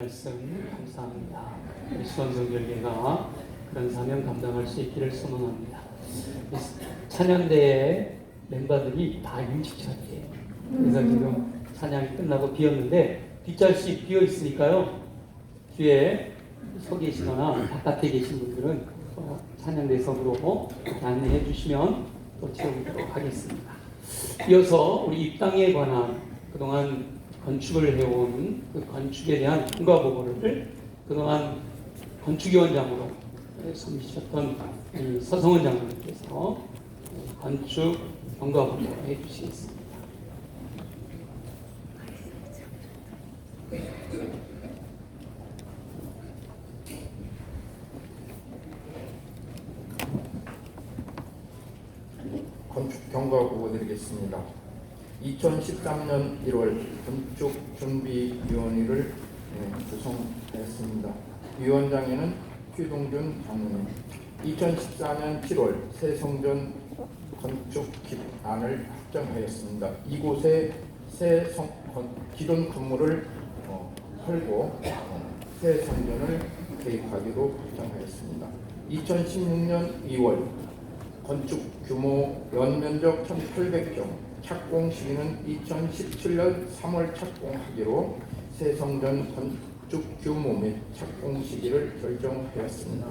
말씀 감사합니다. 우리 수원성결계가 그런 사명 감당할 수 있기를 소망합니다. 이 찬양대의 멤버들이 다 일찍차이에요. 그래서 지금 찬양이 끝나고 비었는데 뒷자리씩 비어 있으니까요. 뒤에 서 계시거나 바깥에 계신 분들은 어, 찬양대 석으로 안내해 주시면 또 채우도록 하겠습니다. 이어서 우리 입당에 관한 그동안 건축을 해온 그 건축에 대한 통과 보고를 그동안 건축위원장으로 섬기셨던 이 서성원 장로님께서 건축 경과 보고를 해주시겠습니다. 건축 경과 보고 드리겠습니다. 2013년 1월 건축준비위원회를 예, 구성하였습니다. 위원장에는 최동준 장로님, 2014년 7월 새성전 건축 기안을 확정하였습니다. 이곳에 새 성, 건- 기존 건물을 어, 헐고 어, 새 성전을 계획하기로 확정하였습니다. 2016년 2월 건축 규모 연면적 1,800평 착공 시기는 2017년 3월 착공하기로 새 성전 건축 규모 및 착공 시기를 결정하였습니다.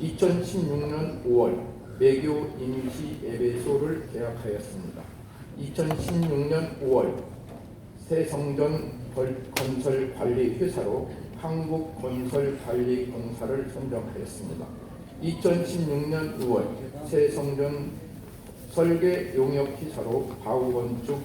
2016년 5월 매교 임시 예배소를 계약하였습니다. 2016년 5월 새 성전 걸- 건설 관리 회사로 한국 건설 관리 공사를 선정하였습니다. 2016년 6월 새 성전 설계 용역 기사로 바우건축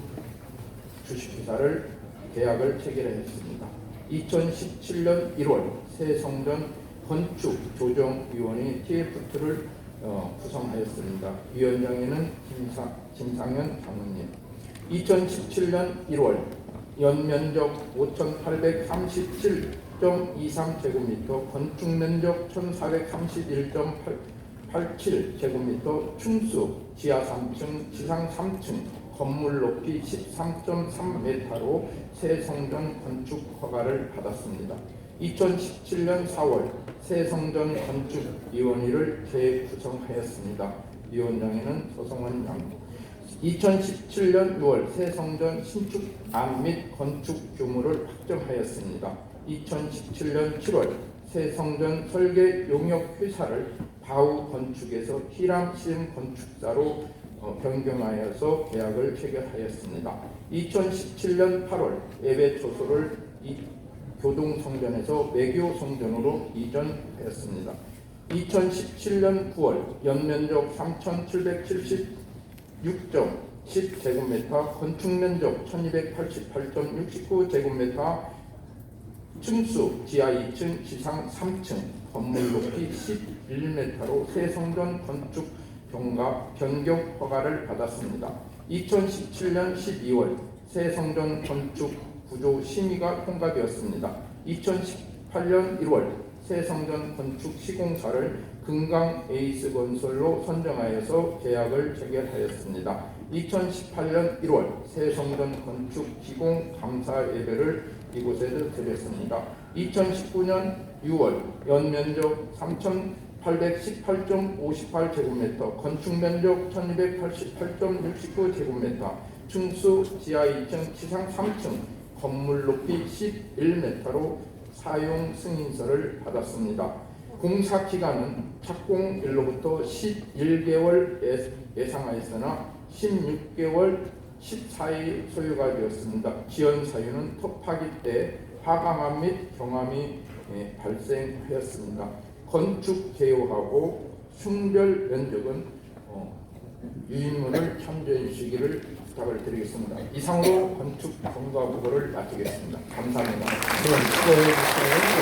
주식회사를 계약을 체결했습니다. 2017년 1월 새성전 건축 조정위원회 TF2를 어, 구성하였습니다. 위원장에는 김사, 김상현 장로님. 2017년 1월 연면적 5,837.23제곱미터, 건축면적 1,431.87제곱미터, 충수 지하 3층, 지상 3층, 건물 높이 13.3m로 새 성전 건축 허가를 받았습니다. 2017년 4월 새 성전 건축 위원회를 재구성하였습니다. 위원장에는 서성원 양. 2017년 6월 새 성전 신축 안 및 건축 규모를 확정하였습니다. 2017년 7월 새 성전 설계 용역 회사를 바우 건축에서 히람 시엠 건축사로 어, 변경하여서 계약을 체결하였습니다. 2017년 8월 예배 초소를 이 교동 성전에서 매교 성전으로 이전하였습니다. 2017년 9월 연면적 3,776.10제곱미터, 건축면적 1,288.69제곱미터, 층수 지하 2층, 지상 3층, 건물 높이 11m로 새 성전 건축 경과 변경 허가를 받았습니다. 2017년 12월 새 성전 건축 구조 심의가 통과되었습니다. 2018년 1월 새 성전 건축 시공사를 금강 에이스 건설로 선정하여서 계약을 체결하였습니다. 2018년 1월 새 성전 건축 기공 감사 예배를 이곳에서 드렸습니다. 2019년 6월 연면적 3,818.58제곱미터, 건축면적 1,288.69제곱미터, 층수 지하 2층, 지상 3층, 건물 높이 11m로 사용 승인서를 받았습니다. 공사 기간은 착공일로부터 11개월 예상하였으나 16개월 14일 소요가 되었습니다. 지연 사유는 토파기 때 화강암 및 경암이 예, 발생하였습니다. 건축 개요하고 숭별 면적은 어, 유인문을 참조해 주시기를 부탁을 드리겠습니다. 이상으로 건축 경과 보고를 마치겠습니다. 감사합니다. 네, 수고해.